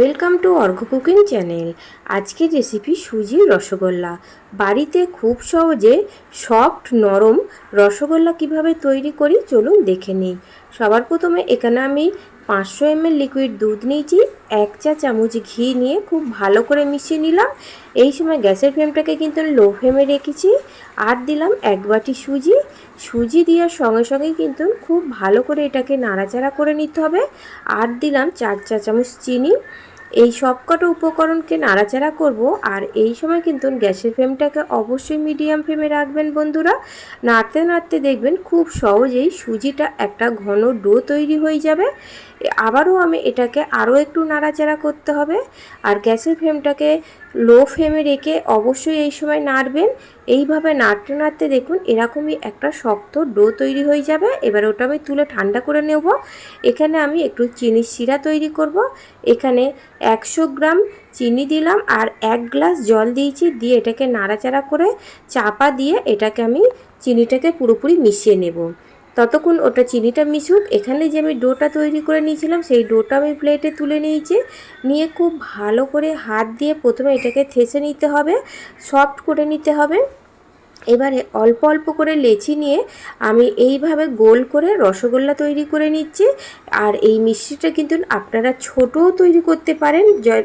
Welcome to Argha cooking channel. আজকের recipe সুজির রসগোল্লা। বাড়িতে খুব সহজে সফট নরম রসগোল্লা কীভাবে তৈরি করি চলুন দেখে নিই। সবার প্রথমে এখানে আমি পাঁচশো এমএল লিকুইড দুধ নিয়েছি, এক চা চামচ ঘি নিয়ে খুব ভালো করে মিশিয়ে নিলাম। এই সময় গ্যাসের ফ্লেমটাকে কিন্তু লো ফ্লেমে রেখেছি। আর দিলাম এক বাটি সুজি। সুজি দেওয়ার সঙ্গে সঙ্গে কিন্তু খুব ভালো করে এটাকে নাড়াচাড়া করে নিতে হবে। আর দিলাম চার চা চামচ চিনি। এই সবকটা উপকরণকে নাড়াচাড়া করব আর এই সময় কিন্তু গ্যাসের ফ্লেমটাকে অবশ্যই মিডিয়াম ফ্লেমে রাখবেন বন্ধুরা। নাড়তে নাড়তে দেখবেন খুব সহজেই সুজিটা একটা ঘন ডো তৈরি হয়ে যাবে। আবারও আমি এটাকে আরও একটু নাড়াচাড়া করতে হবে। আর গ্যাসের ফ্লেমটাকে লো ফ্লেমে রেখে অবশ্যই এই সময় নাড়বেন। এইভাবে নাড়তে নাড়তে দেখুন এরকমই একটা শক্ত ডো তৈরি হয়ে যাবে। এবার ওটা আমি তুলে ঠান্ডা করে নেব। এখানে আমি একটু চিনির শিরা তৈরি করব। এখানে একশো গ্রাম চিনি দিলাম আর এক গ্লাস জল দিয়েছি। দিয়ে এটাকে নাড়াচাড়া করে চাপা দিয়ে এটাকে আমি চিনিটাকে পুরোপুরি মিশিয়ে নেব। ততক্ষণ ওটা চিনিটা মিশুক। এখানে যে আমি ডোটা তৈরি করে নিয়েছিলাম, সেই ডোটা আমি প্লেটে তুলে নিয়েছি। নিয়ে খুব ভালো করে হাত দিয়ে প্রথমে এটাকে থেসে নিতে হবে সফট করে নিতে হবে। এবারে অল্প অল্প করে লেচি নিয়ে আমি এইভাবে গোল করে রসগোল্লা তৈরি করে নিচ্ছি। আর এই মিষ্টিটা কিন্তু আপনারা ছোটও তৈরি করতে পারেন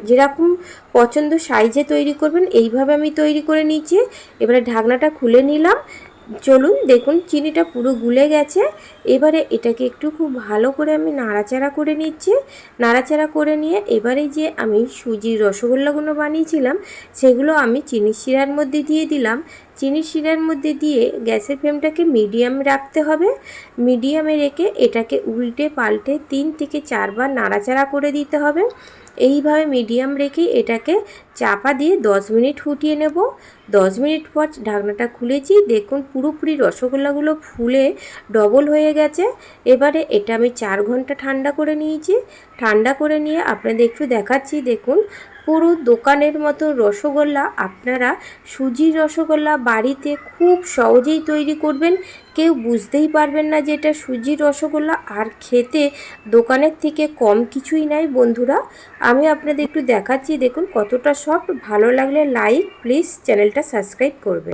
যেরকম পছন্দ সাইজে তৈরি করবেন, এইভাবে আমি তৈরি করে নিচ্ছি। এবারে ঢাকনাটা খুলে নিলাম। চলুন দেখুন, চিনিটা পুরো গুলে গেছে। এবারে এটাকে একটু খুব ভালো করে আমি নাড়াচাড়া করে নিচ্ছি। নাড়াচাড়া করে নিয়ে এবারে যে আমি সুজির রসগোল্লাগুলো বানিয়েছিলাম, সেগুলো আমি চিনি শিরার মধ্যে দিয়ে দিলাম। চিনি শিরার মধ্যে দিয়ে গ্যাসের ফ্লেমটাকে মিডিয়াম রাখতে হবে। মিডিয়ামে রেখে এটাকে উল্টে পাল্টে তিন থেকে চারবার নাড়াচাড়া করে দিতে হবে। এইভাবে মিডিয়াম রেখে এটাকে চাপা দিয়ে দশ মিনিট ফুটিয়ে নেব। দশ মিনিট পর ঢাকনাটা খুলেছি। দেখুন পুরোপুরি রসগোল্লাগুলো ফুলে ডবল হয়ে গেছে। এবারে এটা আমি চার ঘণ্টা ঠান্ডা করে নিয়েছি। ঠান্ডা করে নিয়ে আপনাদের একটু দেখাচ্ছি। দেখুন পুরো দোকানের মতো রসগোল্লা আপনারা সুজির রসগোল্লা বাড়িতে খুব সহজেই তৈরি করবেন। কেউ বুঝতেই পারবেন না যে এটা সুজির রসগোল্লা। আর খেতে দোকানের থেকে কম কিছুই নাই বন্ধুরা। আমি আপনাদের একটু দেখাচ্ছি। দেখুন কতটা সফট। ভালো লাগলে লাইক প্লিজ চ্যানেলটা সাবস্ক্রাইব করবেন